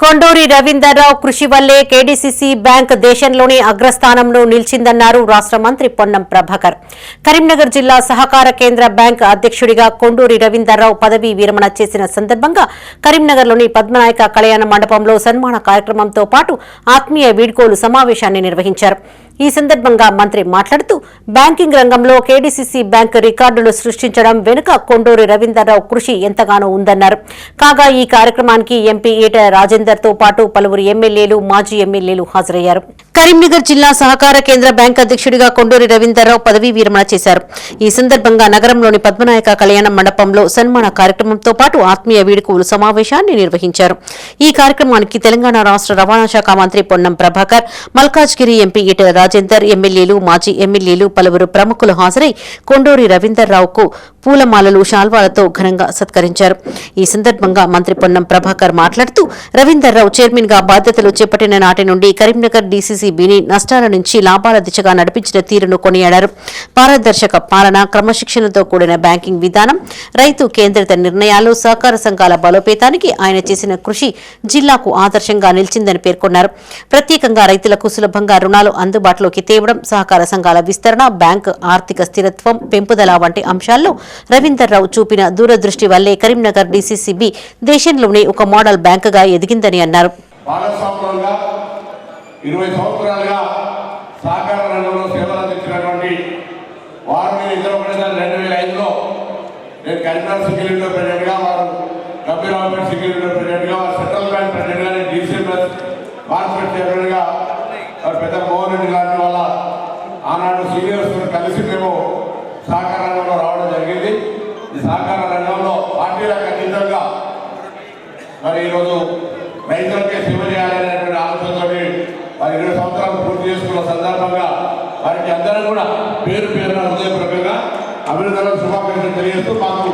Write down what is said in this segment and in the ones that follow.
కొండూరి రవీందర్రావు కృషి వల్లే KDCC bank దేశంలోనే అగ్రస్థానంలో నిలిచిందన్నారు రాష్ట్ర మంత్రి పొన్నం ప్రభాకర్. కరీంనగర్ జిల్లా సహకార కేంద్ర బ్యాంక్ అధ్యక్షుడిగా కొండూరి రవీందర్రావు పదవీ విరమణ చేసిన సందర్భంగా కరీంనగర్లోని పద్మనాయక కళ్యాణ మండపంలో సన్మాన కార్యక్రమంతో పాటు ఆత్మీయ వీడ్కోలు సమావేశాన్ని నిర్వహించారు. ఈ సందర్భంగా మంత్రి మాట్లాడుతూ బ్యాంకింగ్ రంగంలో కేడీసీసీ బ్యాంక్ రికార్డులు సృష్టించడం వెనుక కొండూరి రవీందర్రావు కృషి ఎంతగానో ఉందన్నారు. కాగా ఈ కార్యక్రమానికి ఎంపీ ఈటల రాజేందర్తో పాటు పలువురు ఎమ్మెల్యేలు మాజీ ఎమ్మెల్యేలు హాజరయ్యారు. కరీంనగర్ జిల్లా సహకార కేంద్ర బ్యాంక్ అధ్యక్షుడిగా కొండూరి రవీందర్రావు పదవీ విరమణ చేశారు. ఈ సందర్భంగా నగరంలోని పద్మనాయక కళ్యాణ మండపంలో సన్మాన కార్యక్రమంతో పాటు ఆత్మీయ వీడుకోలు సమావేశాన్ని నిర్వహించారు. ఈ కార్యక్రమానికి తెలంగాణ రాష్ట్ర రవాణా శాఖ మంత్రి పొన్నం ప్రభాకర్ మల్కాజ్గిరి ఎంపీ ఈటల రాజేందర్ ఎమ్మెల్యేలు మాజీ ఎమ్మెల్యేలు పలువురు ప్రముఖులు హాజరై కొండూరి రవీందర్రావుకు పూలమాలలు శాల్వాలతో ఘనంగా సత్కరించారు. ఈ సందర్భంగా మంత్రి పొన్నం ప్రభాకర్ మాట్లాడుతూ రవీందర్రావు చైర్మన్గా బాధ్యతలు చేపట్టిన నాటి నుండి కరీంనగర్ డీసీసీబీని నష్టాల నుంచి లాభాల దిశగా నడిపించిన తీరును కొనియాడారు. పారదర్శక పాలన క్రమశిక్షణతో కూడిన బ్యాంకింగ్ విధానం రైతు కేంద్రిత నిర్ణయాలు సహకార సంఘాల బలోపేతానికి ఆయన చేసిన కృషి జిల్లాకు ఆదర్శంగా నిలిచిందని పేర్కొన్నారు. ప్రత్యేకంగా రైతులకు సులభంగా రుణాలు అందుబాటులోకి తేవడం సహకార సంఘాల విస్తరణ బ్యాంకు ఆర్థిక స్థిరత్వం పెంపుదల వంటి అంశాల్లో రవీందర్రావు చూపిన దూరదృష్టి వల్లే కరీంనగర్ డీసీసీబీ దేశంలోనే ఒక మోడల్ బ్యాంకుగా ఎదిగిందని అన్నారు. ఇరవై సంవత్సరాలుగా సహకార రంగంలో సేవలు అందించినటువంటి వారు నేను ఇద్దరు ఒకటేసారి రెండు వేల ఐదులో. నేను కరీంనగర్ సెక్యూరిటీలో ప్రెసిడెంట్గా వారు సెక్యూరిటీలో ప్రెసిడెంట్గా వారు సెంట్రల్ బ్యాంక్ ప్రెసిడెంట్గా నేను మార్కెట్ సహకార రంగంలో రావడం జరిగింది. ఈ సహకార రంగంలో పార్టీలకు అతీతంగా మరి ఈరోజు రైతులకే సేవ చేయాలనేటువంటి ఆలోచనతో వారి ఇరవై సంవత్సరాలు పూర్తి చేసుకున్న సందర్భంగా వారికి అందరూ కూడా పేరు పేరున హృదయపూర్వకంగా అభినందనలు శుభాకాంక్షలు తెలియజేస్తూ మాకు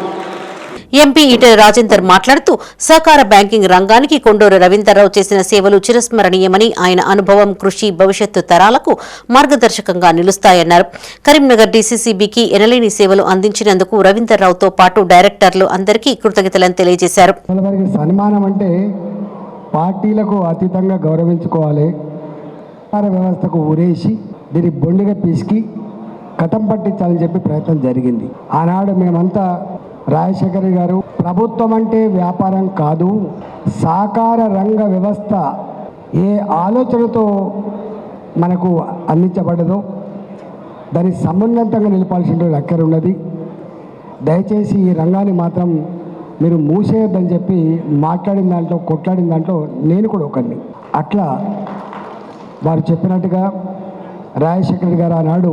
ఎంపీ ఈటెల రాజేందర్ మాట్లాడుతూ సహకార బ్యాంకింగ్ రంగానికి కొండూరు రవీందర్రావు చేసిన సేవలు చిరస్మరణీయమని ఆయన అనుభవం కృషి భవిష్యత్తు తరాలకు మార్గదర్శకంగా నిలుస్తాయన్నారు. కరీంనగర్ డీసీసీబీకి ఎనలేని సేవలు అందించినందుకు రవీందర్రావుతో పాటు డైరెక్టర్లు అందరికీ కృతజ్ఞతలను తెలియజేశారు. సన్మానం అంటే పార్టీలకు అతీతంగా గౌరవించుకోవాలి. వ్యవస్థకు ఊరేసి దీన్ని బొండిగా పిసికి కథం పట్టించాలని చెప్పి ప్రయత్నం జరిగింది. ఆనాడు మేమంతా రాజశేఖర్ గారు ప్రభుత్వం అంటే వ్యాపారం కాదు సాకార రంగ వ్యవస్థ ఏ ఆలోచనతో మనకు అందించబడదో దాన్ని సమున్నతంగా నిలపాల్సిన అక్కర ఉన్నది. దయచేసి ఈ రంగాన్ని మాత్రం మీరు మూసేయొద్దని చెప్పి మాట్లాడిన దాంట్లో కొట్లాడిన దాంట్లో నేను కూడా ఒకరిని అట్లా వారు చెప్పినట్టుగా రాజశేఖర్ గారు ఆనాడు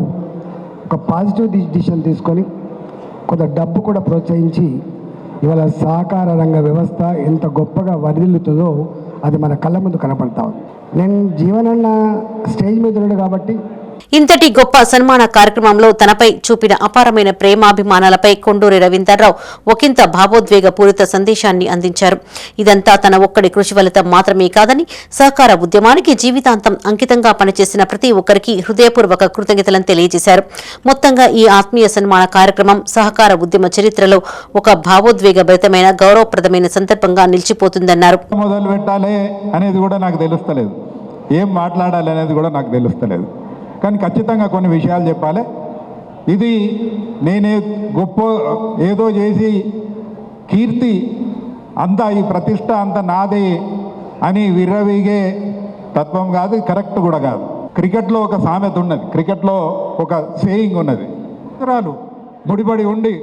ఒక పాజిటివ్ డిసిషన్ తీసుకొని కొంత డబ్బు కూడా ప్రోత్సహించి ఇవాళ సహకార రంగ వ్యవస్థ ఎంత గొప్పగా వరిదిల్లుతుందో అది మన కళ్ళ ముందు కనపడతా ఉంది. నేను జీవనన్న స్టేజ్ మీద ఉన్నాడు కాబట్టి ఇంతటి గొప్ప సన్మాన కార్యక్రమంలో తనపై చూపిన అపారమైన ప్రేమాభిమానాలపై కొండూరి రవీందర్రావు ఒకంత భావోద్వేగ పూరిత సందేశాన్ని అందించారు. ఇదంతా తన ఒక్కడి కృషి ఫలితం మాత్రమే కాదని సహకార ఉద్యమానికి జీవితాంతం అంకితంగా పనిచేసిన ప్రతి ఒక్కరికి హృదయపూర్వక కృతజ్ఞతలను తెలియజేశారు. మొత్తంగా ఈ ఆత్మీయ సన్మాన కార్యక్రమం సహకార ఉద్యమ చరిత్రలో ఒక భావోద్వేగభరితమైన గౌరవప్రదమైన సందర్భంగా నిలిచిపోతుందన్నారు. మొదలు పెట్టాలి అనేది కూడా నాకు తెలుస్తలేదు. ఏం మాట్లాడాలి అనేది కూడా నాకు తెలుస్తలేదు. కానీ ఖచ్చితంగా కొన్ని విషయాలు చెప్పాలి. ఇది నేనే గొప్ప ఏదో చేసి కీర్తి అంతా ఈ ప్రతిష్ట అంతా నాదే అని విర్రవీగే తత్వం కాదు కరెక్ట్ కూడా కాదు. క్రికెట్లో ఒక సామెత ఉన్నది క్రికెట్లో ఒక సేయింగ్ ఉన్నది. రాలు ముడిపడి ఉండి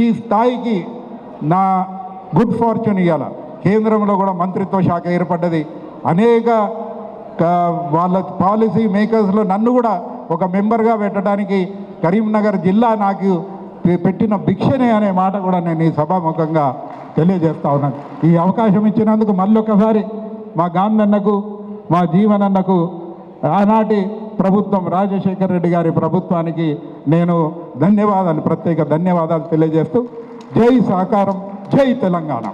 ఈ స్థాయికి నా గుడ్ ఫార్చ్యూన్ ఇవ్వాల కేంద్రంలో కూడా మంత్రిత్వ శాఖ ఏర్పడ్డది. అనేక వాళ్ళ పాలసీ మేకర్స్లో నన్ను కూడా ఒక మెంబర్గా పెట్టడానికి కరీంనగర్ జిల్లా నాకు పెట్టిన భిక్షనే అనే మాట కూడా నేను ఈ సభాముఖంగా తెలియజేస్తా ఉన్నాను ఈ అవకాశం ఇచ్చినందుకు మళ్ళొకసారి మా గాంధన్నకు మా జీవనన్నకు ఆనాటి ప్రభుత్వం రాజశేఖర్ రెడ్డి గారి ప్రభుత్వానికి నేను ధన్యవాదాలు ప్రత్యేక ధన్యవాదాలు తెలియజేస్తూ జై సహకారం జై తెలంగాణ.